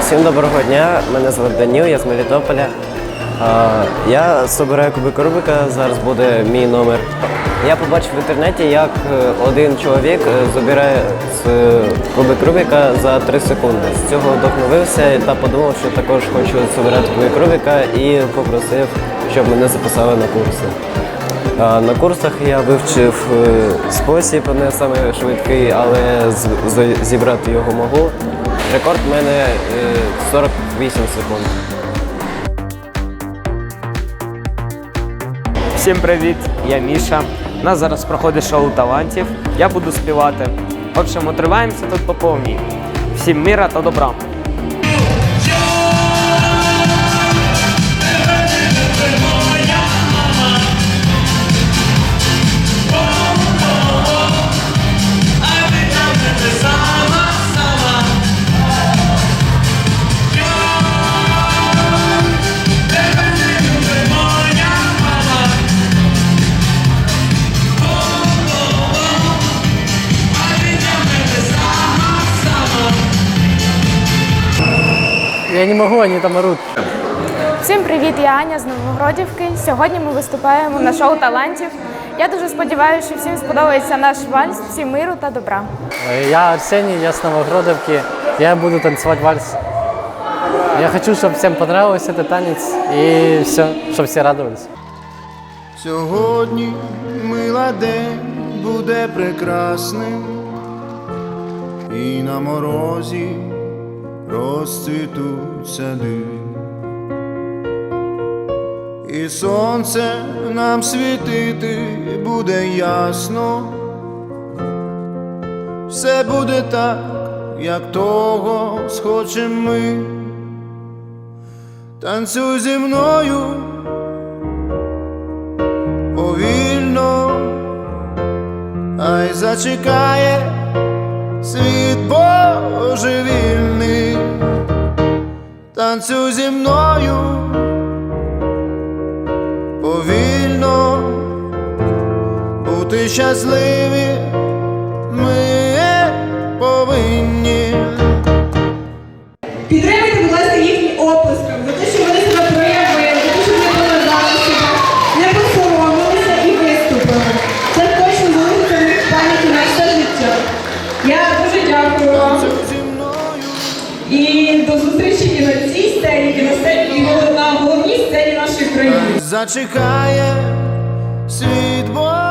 Всім доброго дня. Мене звати Даніл, я з Мелітополя. Я збираю кубик Рубика, зараз буде мій номер. Я побачив в інтернеті, як е, один чоловік е, забирає е, кубик Рубика за 3 секунди. З цього вдохновився та подумав, що також хочу збирати кубик Рубика і попросив, щоб мене записали на курси. На курсах я вивчив спосіб, не саме але зібрати його можу. Рекорд в мене е, 48 секунд. Всім привіт, я Міша. У нас зараз проходить шоу талантів. Я буду співати. В общем, отриваємося тут по повній. Всім міра та добра. Я не могу, они там орут. Всім привіт, я Аня з Новогродівки. Сьогодні ми виступаємо на шоу талантів. Я дуже сподіваюся, що всім сподобається наш вальс, всім миру та добра. Э, Я Арсений, я с Новогродовки. Я буду танцевать вальс. Я хочу, чтобы всем понравился этот танец и все, чтобы все радовались. Сьогодні мила день буде прекрасним, і на морозі розцвітуть сади. І сонце нам світити буде ясно, все буде так, як того схочем ми. Танцюй зі мною повільно, ай зачекає світ божевільний, танцюй зі мною. Повільно, бути щасливі І до зустрічі і на цій сцені, і на сцені, і на головній сцені нашої країни. Зачекає світ Бог.